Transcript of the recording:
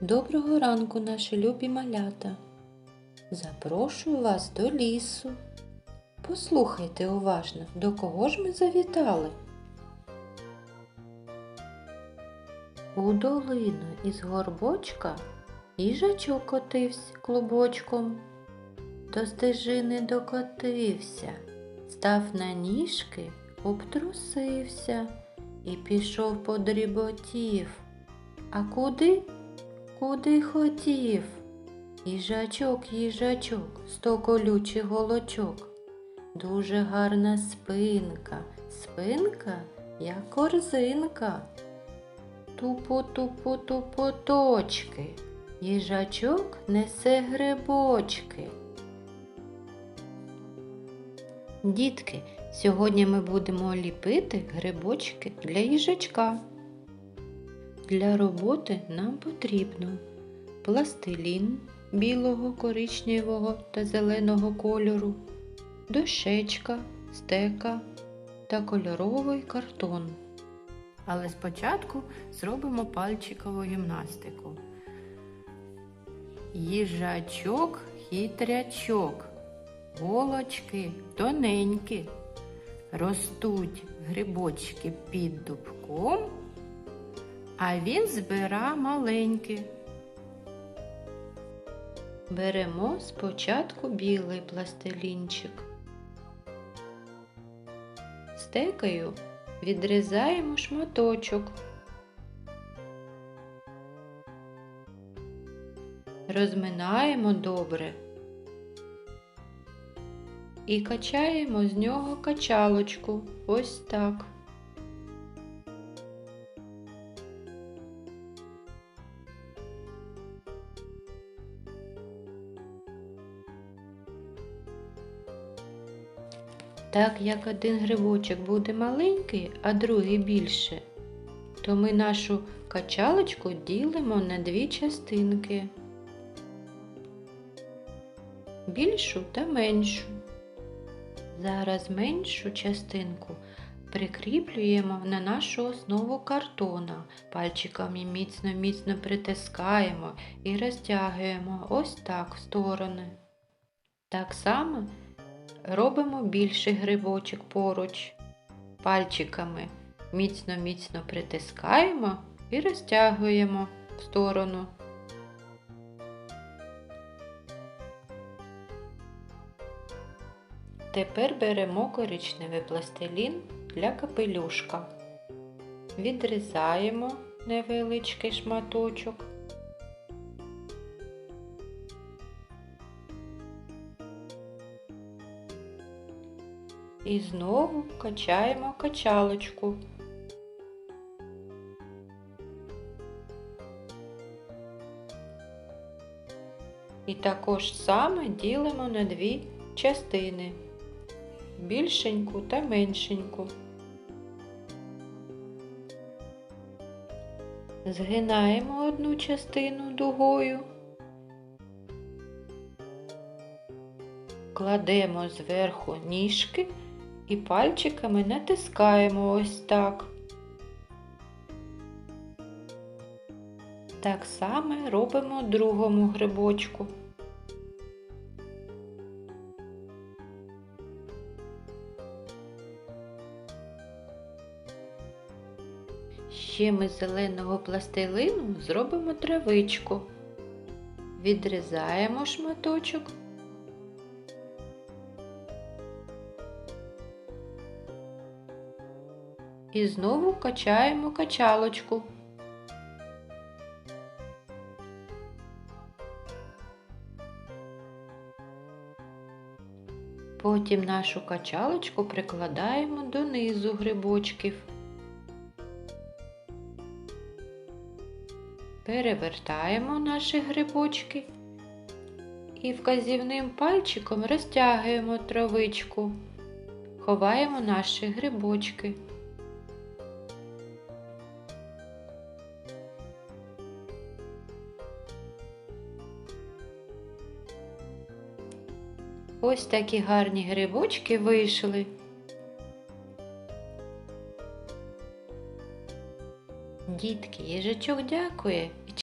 Доброго ранку, наші любі малята. Запрошую вас до лісу. Послухайте уважно, до кого ж ми завітали. У долину із горбочка їжачок котився клубочком. До стежини докотився, став на ніжки, обтрусився і пішов подріботів. А куди? Куди хотів? Їжачок, їжачок, сто колючих голочок. Дуже гарна спинка, спинка, як корзинка. Тупо-тупо тупоточки, їжачок несе грибочки. Дітки, сьогодні ми будемо ліпити грибочки для їжачка. Для роботи нам потрібно пластилін білого, коричневого та зеленого кольору, дощечка, стека та кольоровий картон. Але спочатку зробимо пальчикову гімнастику. Їжачок, хитрячок, голочки тоненькі, ростуть грибочки під дубком а він збира маленькі. Беремо спочатку білий пластилінчик. Стекою відрізаємо шматочок. Розминаємо добре і качаємо з нього качалочку ось так. Так як один грибочок буде маленький, а другий більше, то ми нашу качалочку ділимо на дві частинки. Більшу та меншу. Зараз меншу частинку прикріплюємо на нашу основу картона. Пальчиками міцно-міцно притискаємо і розтягуємо ось так в сторони. Так само робимо більший грибочок поруч. Пальчиками міцно-міцно притискаємо і розтягуємо в сторону. Тепер беремо коричневий пластилін для капелюшка. Відрізаємо невеличкий шматочок. І знову качаємо качалочку. І також саме ділимо на дві частини більшеньку та меншеньку. Згинаємо одну частину дугою, кладемо зверху ніжки і пальчиками натискаємо ось так. Так само робимо другому грибочку. Ще ми з зеленого пластилину зробимо травичку. Відрізаємо шматочок. І знову качаємо качалочку. Потім нашу качалочку прикладаємо донизу грибочків. Перевертаємо наші грибочки і вказівним пальчиком розтягуємо травичку, ховаємо наші грибочки. Ось такі гарні грибочки вийшли. Дітки, їжачок дякує